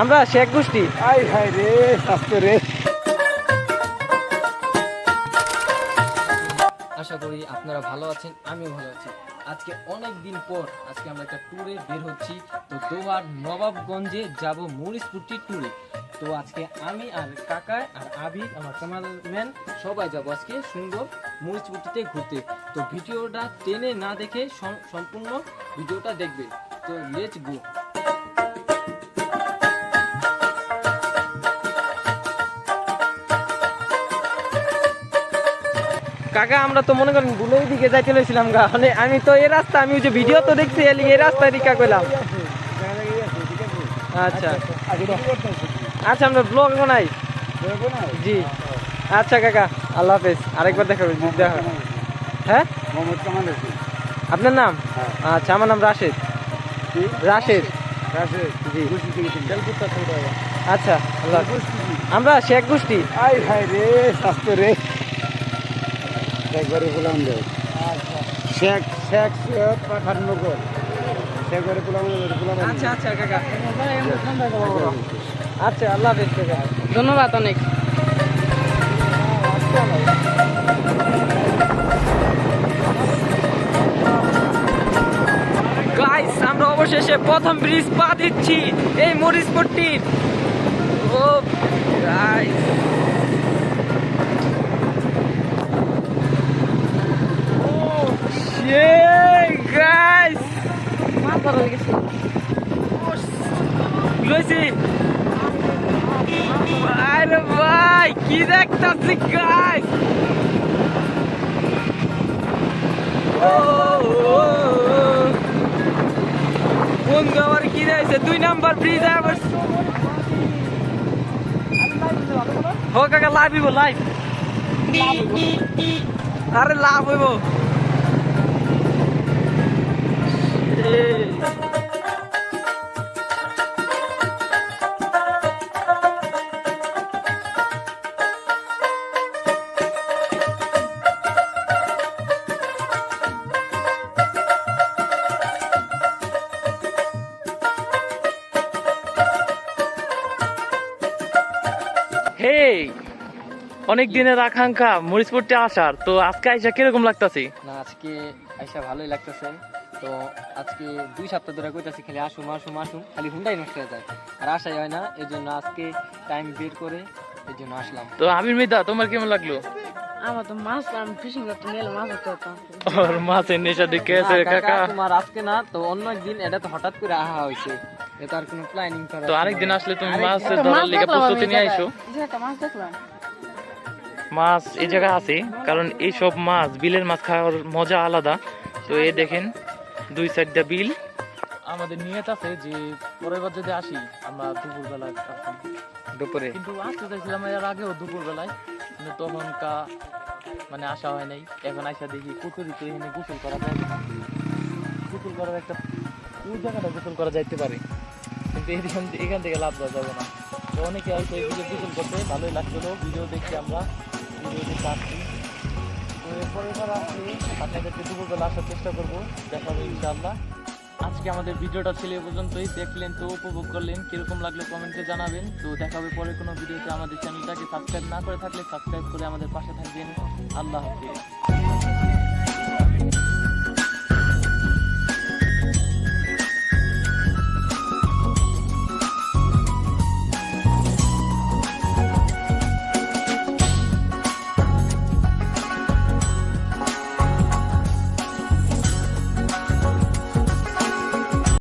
আমরা শেখ গোষ্ঠী। I high রে স্বাস্থ্য রে। আশা করি আপনারা ভালো আছেন আমিও ভালো আছি। আজকে অনেক দিন পর আজকে আমরা একটা ট্যুরে বের হচ্ছি। তো দোহার নবাবগঞ্জে যাব মরিচপুরটি ট্যুরে তো আজকে আমি আর কাকা আর আবির আমার ক্যামেরাম্যান সবাই যাব আজকে সুন্দর মরিচপুরটিতে ঘুরতে। তো ভিডিওটা টেনে না দেখে সম্পূর্ণ ভিডিওটা দেখবে তো লেটস গো কাকা, আমরা তো মনে করেন ভুলের দিকে যাইতে লইছিলাম গা মানে আমি তো এই রাস্তা, আমি যে ভিডিও তো দেখছি, এই রাস্তায় দিকা কইলাম আচ্ছা আচ্ছা আমরা ব্লগ বানাই জি আচ্ছা কাকা, আল্লাহ হাফেজ আরেকবার দেখা হবে দেখা। হ্যাঁ আপনার নাম। আচ্ছা আমার নাম রাশেদ রাশেদ। জি। আচ্ছা আল্লাহ। আমরা শেখ গোষ্ঠী রে স্বাস্থ্য রে একবারে বললাম দেব। শেখ শেখ পাঠান নগর একবারে বললাম বললাম আচ্ছা আচ্ছা কাকা। আচ্ছা আল্লাহ হাফেজ ধন্যবাদ অনেক। আমরা অবশেষে প্রথম ব্রিজ পা দিচ্ছি এই মরিচপট্টির ও গাইস ও শিট গাইস লইছি। আরে ভাই কি দেখতাছি গাইস বন্ধু আমার কি দেখছে দুই নাম্বার ব্রিজ আবার হো কাকা লাইভ হইব লাইভ আরে লাভ হইব। এই। হে অনেক দিনের আকাঙ্ক্ষা মরিচপুরতে আসার, তো আজকে আইসা কীরকম লাগতাছে না, আজকে আইসা ভালোই লাগতেছে তো আজকে দুই সপ্তাহ ধরে কইতাছি খালি আসুম আসুম আসুম খালি হুন্ডাই নষ্ট হয়ে যায়। আর আসাই হয় না এই জন্য আজকে টাইম বের করে এই জন্য আসলাম। তো আবির মিদা তোমার কেমন লাগল? আমার তো মাছ আমি ফিশিং করতে গেলে মাছ ধরতে হতাম ওর মাছের নেশা দেখে আছে কাকা, তোমার আজকে না তো অন্য একদিন এটা তো হঠাৎ করে আহা হয়েছে। এটা আর কোনো প্ল্যানিং করা তো আরেকদিন আসলে তুমি মাছ ধরার মাছ লিগে প্রস্তুতি নিয়ে এই যে একটা মাছ দেখলাম। মাছ এই জায়গায় আছে কারণ এই সব মাছ বিলের মাছ খাওয়ার মজা আলাদা। তো এই দেখেন দুই সাইডটা বিল। আমাদের নিয়ত আছে যে পরের বার যদি আসি আমরা দুপুর বেলায় দুপুরে? কিন্তু আসতে চাইছিলাম এর আগেও দুপুর বেলায় কিন্তু তখনকা মানে আসা হয় নাই। এখন আসা দেখি পুকুরি তো এখানে গোসল করা যায়। না। গোসল করার একটা ওই জায়গাটা গোসল করা যাইতে পারে। কিন্তু এখান থেকে এখান থেকে লাভ দেওয়া যাবে না। তো অনেকে হয়তো এদিকে গোসল করতে ভালোই লাগছিল। ভিডিও দেখছি আমরা। ভিডিও দেখে আসছি। এরপরে এবার আপনাদেরকে দুপুরবেলা আসার চেষ্টা করব দেখা হবে আজকে আমাদের ভিডিওটা ছিল এ পর্যন্তই। দেখলেন তো, উপভোগ করলেন, কীরকম লাগল কমেন্টে জানাবেন। তো দেখা হবে পরে কোনো ভিডিওতে আমাদের চ্যানেলটাকে সাবস্ক্রাইব না করে থাকলে সাবস্ক্রাইব করে আমাদের পাশে থাকবেন। আল্লাহ হাফিজ।